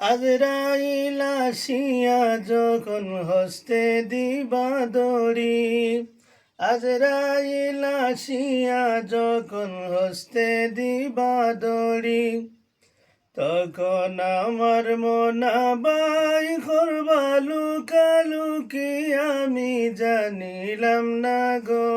আজরাইল আসিয়া যখন হস্তে দিবা দড়ি, আজরাইল আসিয়া যখন হস্তে দিবা দড়ি, তখন আমার মনাবাই করবা লুকালুকি আমি জানিলাম না গো,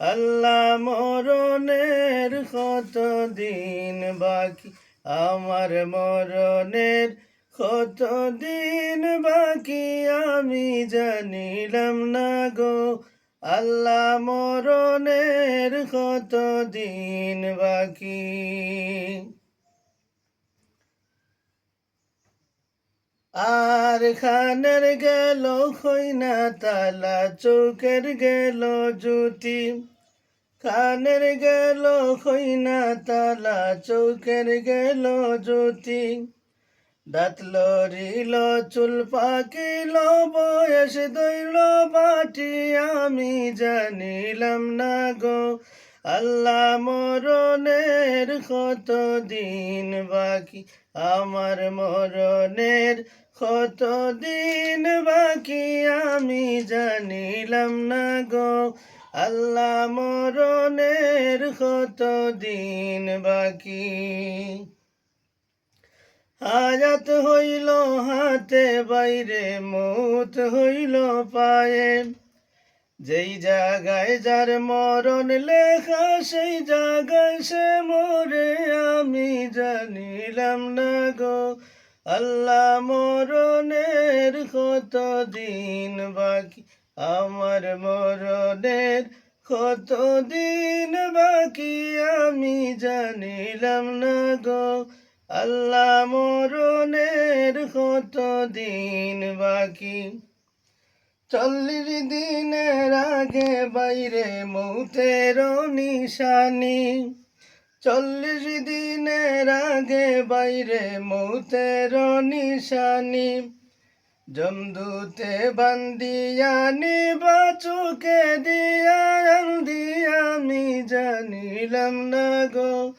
আল্লাহ মরণের কত দিন বাকি? আমার মরণের কত দিন বাকি আমি জানিলাম না গো। আল্লাহ মরণের কত দিন বাকি? আর খানের গেল খৈনা তালা চৌকের গেল জুতি। কানের গেল খৈনা তালা চৌকের গেল জ্যোতি দাঁত লরিল চুল পাকিল, বয়স দইল, বাটি আমি জানিলাম না গো। আল্লাহ মরণের কত দিন বাকি? আমার মরণের কত দিন বাকি? আমি জানিলাম না গো। আল্লাহ মরণের কত দিন বাকি? হাজাত হইল হাতে, বাইরে মৌত হইল পায়ে। যেই জায়গায় যার মরণ লেখা, সেই জায়গায় সে মরে। আমি জানিলাম না গো, আল্লাহ মরণের কত দিন বাকি? আমার মরণের কত দিন বাকি? আমি জানিলাম না গো আল্লাহ মরণের কত দিন বাকি? চল্লিশ দিনের আগে বাইরে মৌতের নিশানি। চল্লিশ দিনের আগে বাইরে মৌতের নিশানি। জমদুতে বান্দিয়া নিবা দিয়া দিয়া আমি জানিলাম না গো।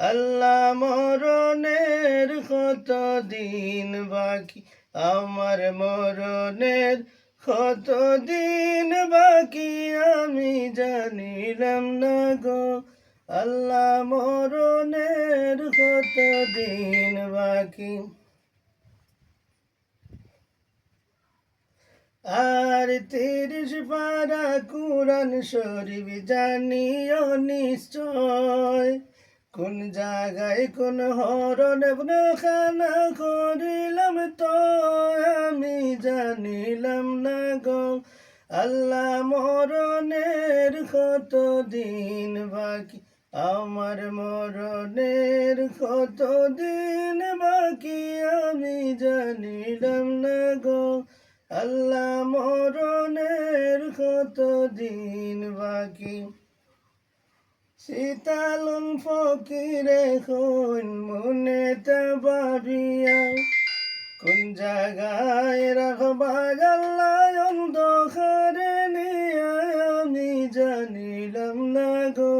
আল্লাহ মরণের কত দিন বাকি? আমার মরণের কত দিন বাকি? আমি জানিলাম না গো। আল্লাহ মরণের কত দিন বাকি? আর তিরিশ পারা কুরান শরীফ জানিও নিশ্চয়। কোন জায়গায় কোন হরণ খানা করিলাম তো আমি জানিলাম না গো। আল্লাহ মরণের কত দিন বাকি? আমার মরণের কত দিন বাকি? আমি জানিলাম না গো। আল্লাহ মরণের কত দিন বাকি? শীতালন ফকিরে কোন মনে ভাবিয়া কোন জায়গায় রাখবা আল্লাহ অন্ধকারে নিয়ে আমি জানিলাম না গো।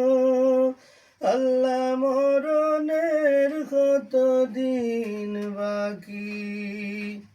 আল্লাহ মরণের কত দিন বাকি?